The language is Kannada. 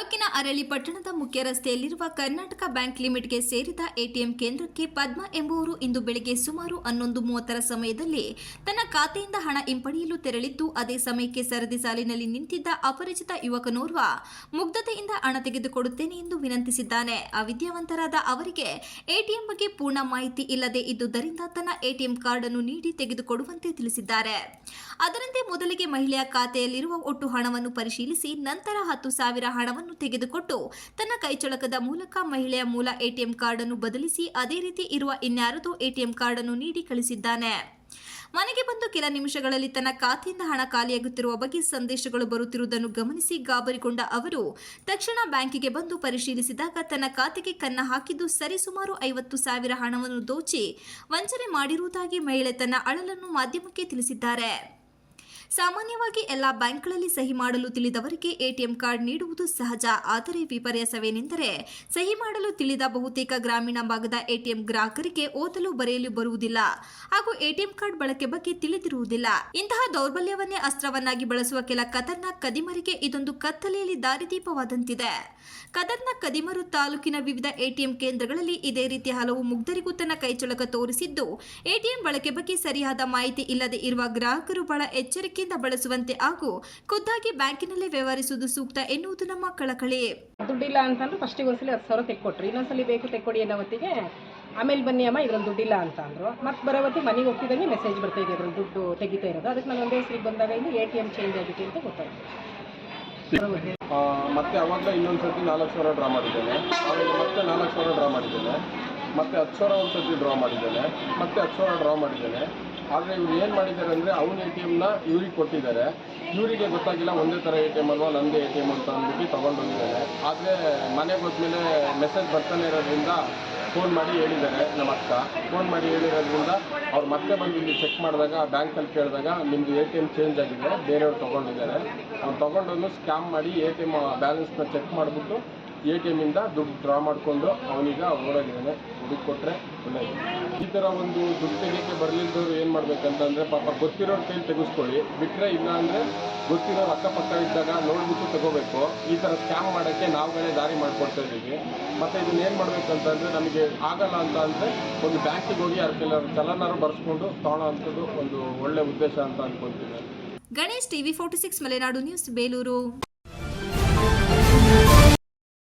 ಹಾವೇರಿ ಪಟ್ಟಣದ ಮುಖ್ಯ ರಸ್ತೆಯಲ್ಲಿರುವ ಕರ್ನಾಟಕ ಬ್ಯಾಂಕ್ ಲಿಮಿಟ್ಗೆ ಸೇರಿದ ಎಟಿಎಂ ಕೇಂದ್ರಕ್ಕೆ ಪದ್ಮ ಎಂಬುವರು ಇಂದು ಬೆಳಗ್ಗೆ ಸುಮಾರು ಹನ್ನೊಂದು ಮೂವತ್ತರ ಸಮಯದಲ್ಲಿ ತನ್ನ ಖಾತೆಯಿಂದ ಹಣ ಹಿಂಪಡೆಯಲು ತೆರಳಿದ್ದು, ಅದೇ ಸಮಯಕ್ಕೆ ಸರದಿ ಸಾಲಿನಲ್ಲಿ ನಿಂತಿದ್ದ ಅಪರಿಚಿತ ಯುವಕನೋರ್ವ ಮುಗ್ಧತೆಯಿಂದ ಹಣ ತೆಗೆದುಕೊಡುತ್ತೇನೆ ಎಂದು ವಿನಂತಿಸಿದ್ದಾನೆ. ಅವಿದ್ಯಾವಂತರಾದ ಅವರಿಗೆ ಎಟಿಎಂ ಬಗ್ಗೆ ಪೂರ್ಣ ಮಾಹಿತಿ ಇಲ್ಲದೆ ಇದ್ದುದರಿಂದ ತನ್ನ ಎಟಿಎಂ ಕಾರ್ಡ್ ಅನ್ನು ನೀಡಿ ತೆಗೆದುಕೊಡುವಂತೆ ತಿಳಿಸಿದ್ದಾರೆ. ಅದರಂತೆ ಮೊದಲಿಗೆ ಮಹಿಳೆಯ ಖಾತೆಯಲ್ಲಿರುವ ಒಟ್ಟು ಹಣವನ್ನು ಪರಿಶೀಲಿಸಿ, ನಂತರ ಹತ್ತು ಸಾವಿರ ಹಣವನ್ನು ತೆಗೆದುಕೊಟ್ಟು ತನ್ನ ಕೈಚಳಕದ ಮೂಲಕ ಮಹಿಳೆಯ ಮೂಲ ಎಟಿಎಂ ಕಾರ್ಡ್ ಅನ್ನು ಬದಲಿಸಿ ಅದೇ ರೀತಿ ಇರುವ ಇನ್ಯಾರದೋ ಎಟಿಎಂ ಕಾರ್ಡ್ ಅನ್ನು ನೀಡಿ ಕಳಿಸಿದ್ದಾನೆ. ಮನೆಗೆ ಬಂದು ಕೆಲ ನಿಮಿಷಗಳಲ್ಲಿ ತನ್ನ ಖಾತೆಯಿಂದ ಹಣ ಖಾಲಿಯಾಗುತ್ತಿರುವ ಬಗ್ಗೆ ಸಂದೇಶಗಳು ಬರುತ್ತಿರುವುದನ್ನು ಗಮನಿಸಿ ಗಾಬರಿಗೊಂಡ ಅವರು ತಕ್ಷಣ ಬ್ಯಾಂಕಿಗೆ ಬಂದು ಪರಿಶೀಲಿಸಿದಾಗ ತನ್ನ ಖಾತೆಗೆ ಕನ್ನ ಹಾಕಿದ್ದು ಸರಿಸುಮಾರು ಐವತ್ತು ಸಾವಿರ ಹಣವನ್ನು ದೋಚಿ ವಂಚನೆ ಮಾಡಿರುವುದಾಗಿ ಮಹಿಳೆ ತನ್ನ ಅಳಲನ್ನು ಮಾಧ್ಯಮಕ್ಕೆ ತಿಳಿಸಿದ್ದಾರೆ. ಸಾಮಾನ್ಯವಾಗಿ ಎಲ್ಲ ಬ್ಯಾಂಕ್ಗಳಲ್ಲಿ ಸಹಿ ಮಾಡಲು ತಿಳಿದವರಿಗೆ ಎಟಿಎಂ ಕಾರ್ಡ್ ನೀಡುವುದು ಸಹಜ. ಆದರೆ ವಿಪರ್ಯಾಸವೇನೆಂದರೆ, ಸಹಿ ಮಾಡಲು ತಿಳಿದ ಬಹುತೇಕ ಗ್ರಾಮೀಣ ಭಾಗದ ಎಟಿಎಂ ಗ್ರಾಹಕರಿಗೆ ಓದಲು ಬರೆಯಲು ಬರುವುದಿಲ್ಲ. ಹಾಗೂ ಎಟಿಎಂ ಕಾರ್ಡ್ ಬಳಕೆ ಬಗ್ಗೆ ತಿಳಿದಿರುವುದಿಲ್ಲ. ಇಂತಹ ದೌರ್ಬಲ್ಯವನ್ನೇ ಅಸ್ತ್ರವನ್ನಾಗಿ ಬಳಸುವ ಕೆಲ ಖತರ್ನಾಕ್ ಕದಿಮರಿಗೆ ಇದೊಂದು ಕತ್ತಲೆಯಲ್ಲಿ ದಾರಿದೀಪವಾದಂತಿದೆ. ಖತರ್ನಾಕ್ ಕದಿಮರು ತಾಲೂಕಿನ ವಿವಿಧ ಎಟಿಎಂ ಕೇಂದ್ರಗಳಲ್ಲಿ ಇದೇ ರೀತಿ ಹಲವು ಮುಗ್ಧರಿಗೂ ತನ್ನ ಕೈಚಳಕ ತೋರಿಸಿದ್ದು, ಎಟಿಎಂ ಬಳಕೆ ಬಗ್ಗೆ ಸರಿಯಾದ ಮಾಹಿತಿ ಇಲ್ಲದೆ ಇರುವ ಗ್ರಾಹಕರು ಬಹಳ ಎಚ್ಚರಿಕೆಯಿಂದ ಬಳಸುವಂತೆ ಹಾಗೂ ಖುದ್ದಾಗಿ ಬ್ಯಾಂಕಿನಲ್ಲೇ ವ್ಯವಹರಿಸುವುದು ಸೂಕ್ತ ಎನ್ನುವುದು ನಮ್ಮ ಕಳಕಳಿ. ದುಡ್ಡಿಲ್ಲ ಅಂತಂದ್ರೆ ಫಸ್ಟಿಗೆ ಒಂದ್ಸಲಿ ಹತ್ತು ಸಾವಿರ ತೆಕ್ಕೊಟ್ರಿ ಇನ್ನೊಂದ್ಸಲಿ ಬೇಕು ತೆಕ್ಕೊಡಿ ಅನ್ನೋ ಹೊತ್ತಿಗೆ ಆಮೇಲೆ ಬನ್ನಿ ಅಮ್ಮ ಇದ್ರಲ್ಲಿ ದುಡ್ಡಿಲ್ಲ ಅಂತ ಅಂದ್ರು ಮತ್ತೆ ಬರೋ ಹೊತ್ತಿಗೆ ಮನೆಗೆ ಹೋಗ್ತಿದ್ದಂಗೆ ಮೆಸೇಜ್ ಬರ್ತಾ ಇದೆ ಅದ್ರಲ್ಲಿ ದುಡ್ಡು ತೆಗಿತಾ ಇರೋದು. ಅದಕ್ಕೆ ನಾನು ಒಂದೇ ಸರಿ ಬಂದಾಗ ಇಲ್ಲಿ ಎ ಟಿ ಎಂ ಚೇಂಜ್ ಆಗಿದೆ ಅಂತ ಗೊತ್ತಾಯ್ತು. ಮತ್ತೆ ಅವಾಗ ಇನ್ನೊಂದ್ಸತಿ ನಾಲ್ಕು ಸಾವಿರ ಡ್ರಾ ಮಾಡಿದ್ದೇನೆ. ಆಮೇಲೆ ಮತ್ತೆ ನಾಲ್ಕು ಸಾವಿರ ಡ್ರಾ ಮಾಡಿದ್ದೇನೆ. ಮತ್ತೆ ಹತ್ತು ಸಾವಿರ ಒಂದು ಸರ್ತಿ ಡ್ರಾ ಮಾಡಿದ್ದಾನೆ, ಮತ್ತೆ ಹತ್ತು ಸಾವಿರ ಡ್ರಾ ಮಾಡಿದ್ದಾನೆ. ಆದರೆ ಇವ್ರು ಏನು ಮಾಡಿದ್ದಾರೆ ಅಂದರೆ ಅವ್ನ ಎ ಟಿ ಎಮ್ನ ಇವ್ರಿಗೆ ಕೊಟ್ಟಿದ್ದಾರೆ. ಇವರಿಗೆ ಗೊತ್ತಾಗಿಲ್ಲ ಒಂದೇ ಥರ ಎ ಟಿ ಎಂ ಅಲ್ವಾ, ನಂದೇ ಎ ಟಿ ಎಂ ಅಂತ ಅಂದ್ಬಿಟ್ಟು ತೊಗೊಂಡೋಗಿದ್ದಾರೆ ಆದರೆ ಮನೆಗೆ ಹೋದ್ಮೇಲೆ ಮೆಸೇಜ್ ಬರ್ತಾನೆ ಇರೋದ್ರಿಂದ ಫೋನ್ ಮಾಡಿ ಹೇಳಿದ್ದಾರೆ ನಮ್ಮ ಅಕ್ಕ. ಫೋನ್ ಮಾಡಿ ಹೇಳಿರೋದ್ರಿಂದ ಅವ್ರು ಮತ್ತೆ ಬಂದು ಇಲ್ಲಿ ಚೆಕ್ ಮಾಡಿದಾಗ ಬ್ಯಾಂಕಲ್ಲಿ ಕೇಳಿದಾಗ ನಿಮ್ಮದು ಎ ಟಿ ಎಂ ಚೇಂಜ್ ಆಗಿದೆ, ಬೇರೆಯವ್ರು ತೊಗೊಂಡಿದ್ದಾರೆ. ಅವ್ನು ತೊಗೊಂಡು ಸ್ಕ್ಯಾಮ್ ಮಾಡಿ ಎ ಟಿ ಎಂ ಬ್ಯಾಲೆನ್ಸ್ನ ಚೆಕ್ ಮಾಡಿಬಿಟ್ಟು ಎ ಟಿ ಎಮ್ಮಿಂದ ದುಡ್ಡು ಡ್ರಾ ಮಾಡಿಕೊಂಡು ಅವನೀಗ ಓಡೋಗಿದ್ದಾನೆ ದುಡ್ಡು ಕೊಟ್ಟರೆ ಒಳ್ಳೆಯದು. ಈ ಥರ ಒಂದು ದುಡ್ಡು ತೆಗಿಯೋಕ್ಕೆ ಬರಲಿದ್ದವ್ರು ಏನು ಮಾಡಬೇಕಂತಂದರೆ ಪಾಪ ಗೊತ್ತಿರೋರು ಕೈಲಿ ತೆಗೆಸ್ಕೊಳ್ಳಿ. ಬಿಟ್ಟರೆ ಇಲ್ಲ ಅಂದರೆ ಗೊತ್ತಿರೋರು ಅಕ್ಕಪಕ್ಕ ಇದ್ದಾಗ ನೋಡ್ಬಿಟ್ಟು ತಗೋಬೇಕು. ಈ ಥರ ಸ್ಕ್ಯಾಮ್ ಮಾಡೋಕ್ಕೆ ನಾವುಗಳೇ ದಾರಿ ಮಾಡಿಕೊಡ್ತಾ ಇದ್ದೀವಿ. ಮತ್ತು ಇದನ್ನ ಏನು ಮಾಡಬೇಕಂತಂದರೆ ನಮಗೆ ಆಗಲ್ಲ ಅಂತ ಅಂದರೆ ಒಂದು ಬ್ಯಾಂಕಿಗೆ ಹೋಗಿ ಅವ್ರ ಕೆಲವರು ಚಲನಾರು ಬರ್ಸ್ಕೊಂಡು ತೊಗೊಳ್ಳೋ ಅಂಥದ್ದು ಒಂದು ಒಳ್ಳೆ ಉದ್ದೇಶ ಅಂತ ಅನ್ಕೊತೀನಿ. Ganesh TV forty six Malenadu news, Belur.